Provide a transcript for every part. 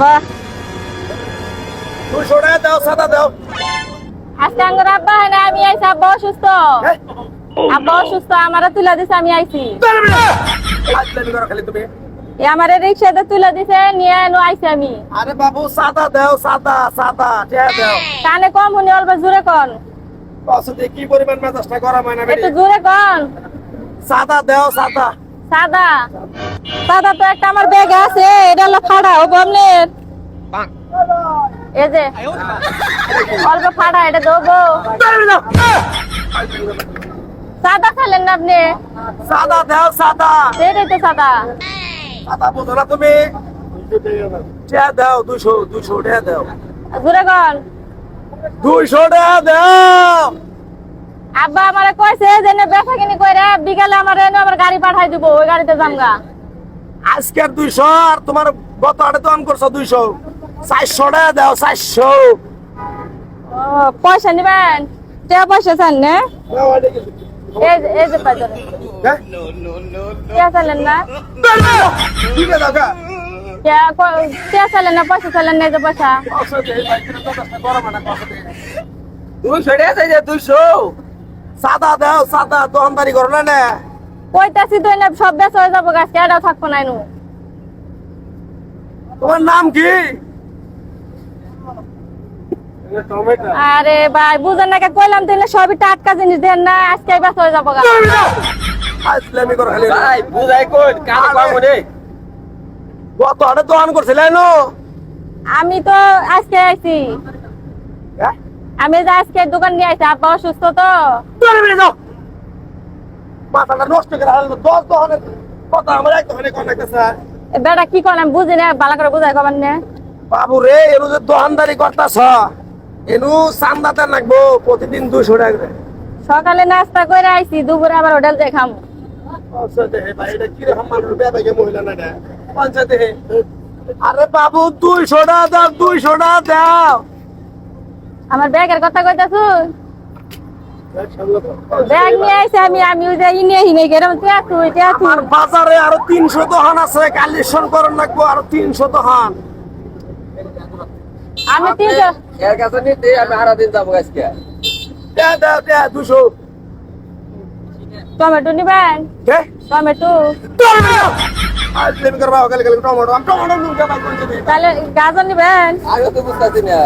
বাবা দুশো টাকা দাও সাদা দাও। আজকে আঙ্গুর আব্বা হয় আমি আইছি আব্বা অসুস্থ? আব্বা অসুস্থ আমারে তুলে দিছে আমি আইছি। আমারে রিক্সাতে তুলে দিছে নিয়ে এনো আইছি আমি। আরে বাবু সাদা দাও সাদা সাদা টাকা দাও। কানে কম শুনি অল্প জোরে কন। কি পরিমাণ মেজাজটা গরম হয় না একটু জোরে কন। সাদা দাও সাদা। সাদা। সাদা তো একটা আমার ব্যাগে আছে এটা হলো ফাড়া ও বমনের এই যে অল্প ফাড়া এটা দেবো। সাদা খেলেন না আপনি? সাদা দাও সাদা। এটাই তো সাদা। সাদা বুঝো না তুমি। টাকা দাও দুশো দুশো টাকা দাও। জোরে কন দুইশো টাকা দাও। আব্বা আমারে কইছে যে নে বেচা কিনি কইরা বিকালে আমারে এনে আবার গাড়ি পাঠাই দিব ওই গাড়িতে যামগা। আজকের দুইশো আর তোমার গত আটে তো অন করছ দুইশো। চারশো টাকা দাও চারশো। ও পয়সা নিবেন? কে পয়সা চান না? এই এই যে পাইছেন হ্যাঁ? কে চালেন না? ঠিক আছে দাদা কে কে চালেন না পয়সা চালেন না যে পয়সা। দুইশো টাকা চাইছে দুইশো। সাদা দাও সাদা দোকানদারি করো না না। কইতাছি তো না সব বেচা হয়ে যাব গাছ কেডাও থাকব না নু তোমার নাম কি? আরে ভাই বুঝেন না কে কইলাম তো না সবই টাটকা জিনিস দেন না আজকে বেচা হয়ে যাব গা। আসলামি করো খালি। ভাই বুঝাই কই কানে কম রে? গত আটে দোকান করছিলে নো আমি তো আজকে আইছি। আমি যে আজকে দোকান নিয়ে আইছি আব্বা অসুস্থ তো। মাথাটা নষ্ট করে হারলো দশ দোকানে কথা আমার এক বেটা কি করলাম বুঝি না ভালো করে বুঝাই কবার নে। বাবু রে এনু যে দোকানদারি করতাছ এনু চান্দাতে নাকবো প্রতিদিন দুশো টাকা সকালে নাস্তা করে আইছি দুপুরে আবার হোটেল দেখাম আরে বাবু দুইশো টাকা দাও দুইশো টাকা দাও। আমার ব্যাগের কথা কইতাছু? ব্যাগ নিয়ে আইছি আমি আমি ওই যে নিয়ে হিনে গেলাম তিয়া তুই তুই আমার বাজারে আরও তিনশো দোকান আছে কালেকশন করার লাগবো আরও তিনশো দোকান আমি তিনশো এর কাছে নিতে আমি আরা দিন যাব আজকে। দেয়া দেয়া দেয়া দুশো। টমেটো নিবেন কে টমেটো। আজ লেমি করবা কালে কালে টমেটো। আমি টমেটো নুন যাবা কোন দিবে তাহলে গাজর নিবেন? আগে তো বুঝতেছি না।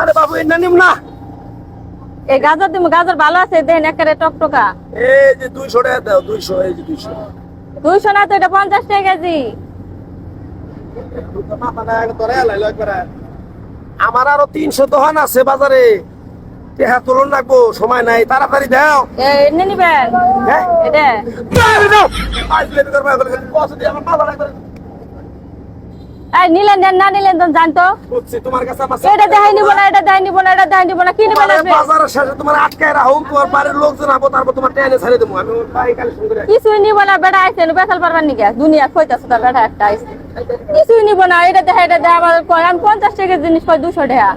আরে বাবু নিম না। এই গাজর দিব গাজর ভালো আছে দেন একেবারে টকটকা। এই যে দুইশো টাকা দাও দুইশো এই যে দুইশো। দুইশো না তো এটা পঞ্চাশ টাকা কেজি। আমার আরও তিনশো দোকান আছে বাজারে। টেহা তুলন রাখব সময় নাই তাড়াতাড়ি দাও। এনে নিবেন। হ্যাঁ। এটা। তাড়াতাড়ি দাও। আজ লেমি করবা কালে কালে দিয়ে আমার মাথাটা একবারে এই নিলেন দেন না নিলেন তো জানতো? বুঝছি তোমার কাছে আমার এটা দেখাই নিব না এটা দেখাই নিব না এটা দেখাই নিব না কি আপনি? বাজারের শেষে তোমার আটকায় রাখো তোমার বাড়ির লোকজন আবো তারপর তোমার ট্রেনে ছাড়ে দেবো। আমি ভাই কালেকশন করে কিছুই নিব না বেটা আইছেন বেসাল পারবার নিকে? দুনিয়া কইতাছ তো বেটা একটা আইছে। কিছুই নিব না এটা দেখা এটা দেখা আমার কয় আমি পঞ্চাশ টাকার জিনিস কয় দুশো টাকা।